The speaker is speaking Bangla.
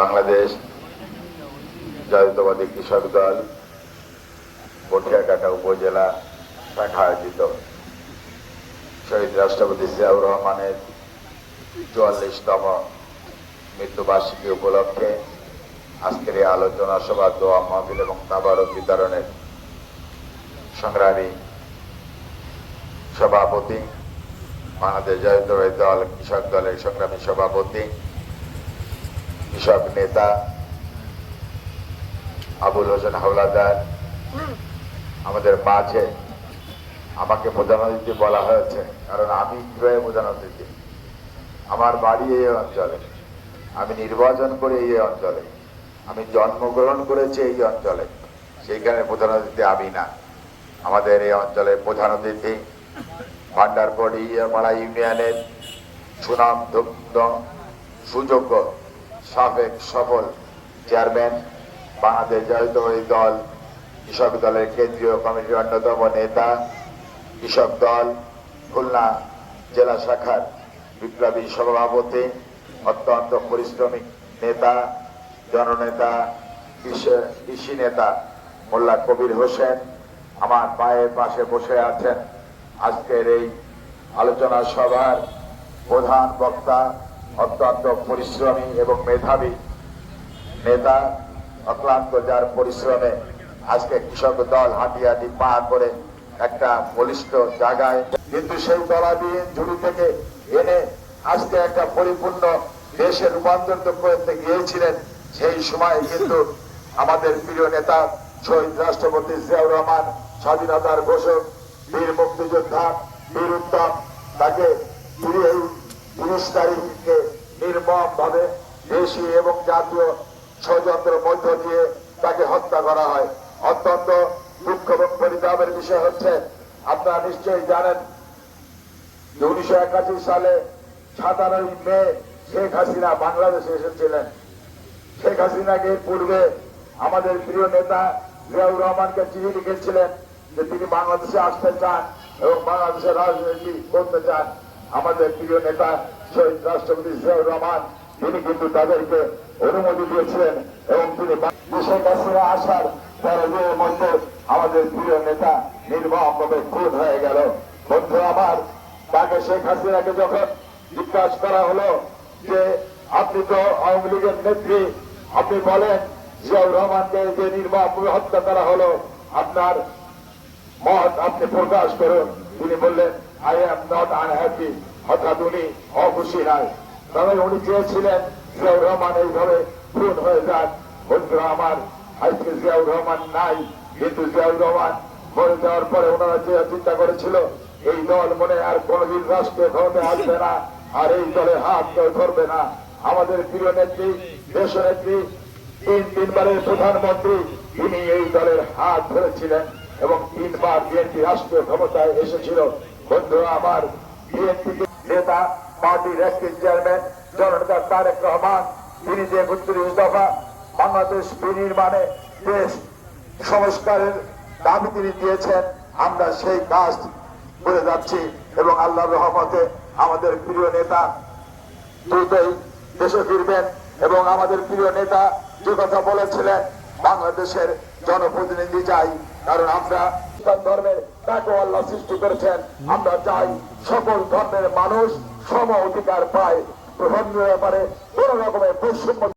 বাংলাদেশ জাতীয়তাবাদী কৃষক দল পটিয়াকাটা উপজেলা শাখা আয়োজিত। শহীদ রাষ্ট্রপতি জিয়াউর রহমানের চুয়াল্লিশতম মৃত্যুবার্ষিকী উপলক্ষে আজকের এই আলোচনা সভা, দোয়া, মাহফিল এবং তাবারক বিতরণের সংগ্রামী সভাপতি বাংলাদেশ জাতীয়তাবাদী দল কৃষক দলের সংগ্রামী সভাপতি কৃষক নেতা আবুল হোসেন হাওলাদার আমাদের মাঝে আমাকে প্রধান অতিথি বলা হয়েছে কারণ আমি কীভাবে প্রধান অতিথি আমার বাড়ি এই অঞ্চলে। আমি নির্বাচন করি এই অঞ্চলে। আমি জন্মগ্রহণ করেছি এই অঞ্চলে। সেইখানে প্রধান অতিথি আমি না। আমাদের এই অঞ্চলের প্রধান অতিথি ভান্ডারপড় ইয়ামারা ইউনিয়নের সুনাম সুযোগ্য, সাবেক সফল চেয়ারম্যান বাংলাদেশ জাতীয়তাবাদী দল, কৃষক দলের কেন্দ্রীয় কমিটির অন্যতম নেতা, কৃষক দল, খুলনা জেলা শাখার বিপ্লবী সভাপতি, অত্যন্ত পরিশ্রমিক নেতা, জননেতা কৃষি নেতা মোল্লা কবির হোসেন, আমার পায়ের পাশে বসে আছেন আজকের এই আলোচনা সভার প্রধান বক্তা, অত্যন্ত পরিশ্রমী এবং মেধাবী নেতা, অক্লান্ত যার পরিশ্রমে আজকে কৃষক দল হাঁটি হাঁটি পা করে একটা বলিষ্ঠ জায়গায়। কিন্তু সেই তলাবিহীন ঝুড়ি থেকে এনে আজকে একটা পরিপূর্ণ দেশে রূপান্তরিত করতে গিয়েছিলেন, সেই সময় কিন্তু আমাদের প্রিয় নেতা, শহীদ রাষ্ট্রপতি জিয়াউর রহমান, স্বাধীনতার ঘোষক বীর মুক্তিযোদ্ধা বীর উত্তম তাকে তিরিশ তারিখকে নির্মম ভাবে দেশি এবং জাতীয় ষড়যন্ত্রের মধ্য দিয়ে তাকে হত্যা করা হয়। অত্যন্ত দুঃখ এবং পরিতাপের বিষয় হচ্ছে, আপনারা নিশ্চয়ই জানেন যে উনিশশো একাশি সালে সাতারোই মে শেখ হাসিনা বাংলাদেশে এসেছিলেন। শেখ হাসিনাকে পূর্বে আমাদের প্রিয় নেতা জিয়াউর রহমানকে চিঠি লিখেছিলেন। যে তিনি বাংলাদেশে আসতে চান এবং বাংলাদেশের রাজনীতি করতে চান, আমাদের প্রিয় নেতা শহীদ রাষ্ট্রপতি জিয়াউর রহমান, তিনি কিন্তু তাদেরকে অনুমতি দিয়েছিলেন এবং তিনি শেখ হাসিনা আসার পরে যে মধ্যে আমাদের প্রিয় নেতা নির্মমভাবে খুন হয়ে গেল। বন্ধু, আমার তাকে শেখ হাসিনাকে যখন জিজ্ঞাসা করা হলো যে, আপনি তো আওয়ামী লীগের নেত্রী, আপনি বলেন জিয়াউর রহমানকে যে নির্মম হত্যা করা হলো, আপনার মত আপনি প্রকাশ করুন। তিনি বললেন আই এম নট আনহ্যাপি অর্থাৎ উনি অখুশি নাই তবে উনি চেয়েছিলেন জিয়াউর রহমান এইভাবে খুন হয়ে যান বন্ধুরা আমার আজকে জিয়াউর রহমান নাই, কিন্তু জিয়াউর রহমান মরে যাওয়ার পরে ওনারা যে চিন্তা করেছিল, এই দল মনে আর কোনদিন রাষ্ট্রীয় ক্ষমতায় আসবে না, আর এই দলে হাত কেউ ধরবে না। আমাদের প্রিয় নেত্রী দেশ নেত্রী তিন তিনবারের প্রধানমন্ত্রী তিনি এই দলের হাত ধরেছিলেন। এবং তিনবার বিএনপি রাষ্ট্রীয় ক্ষমতায় এসেছিল। বন্ধুরা, আমার বিএনপি নেতা, পার্টির অ্যাক্টিভ চেয়ারম্যান, জননেতা তারেক রহমান, তিনি যে একত্রিশ দফা বাংলাদেশ বিনির্মাণে দেশ সংস্কারের দাবি তিনি দিয়েছেন, আমরা সেই কাজ করে যাচ্ছি এবং আল্লাহ রহমতে আমাদের প্রিয় নেতা দ্রুতই দেশে ফিরবেন এবং আমাদের প্রিয় নেতা যে কথা বলেছিলেন, বাংলাদেশের জনপ্রতিনিধি চাই, কারণ আমরা ধর্মের তাকে আল্লাহ সৃষ্টি করেছেন। আমরা চাই সকল ধর্মের মানুষ সম অধিকার পায়। ধর্মের ব্যাপারে কোন রকমের বৈষম্য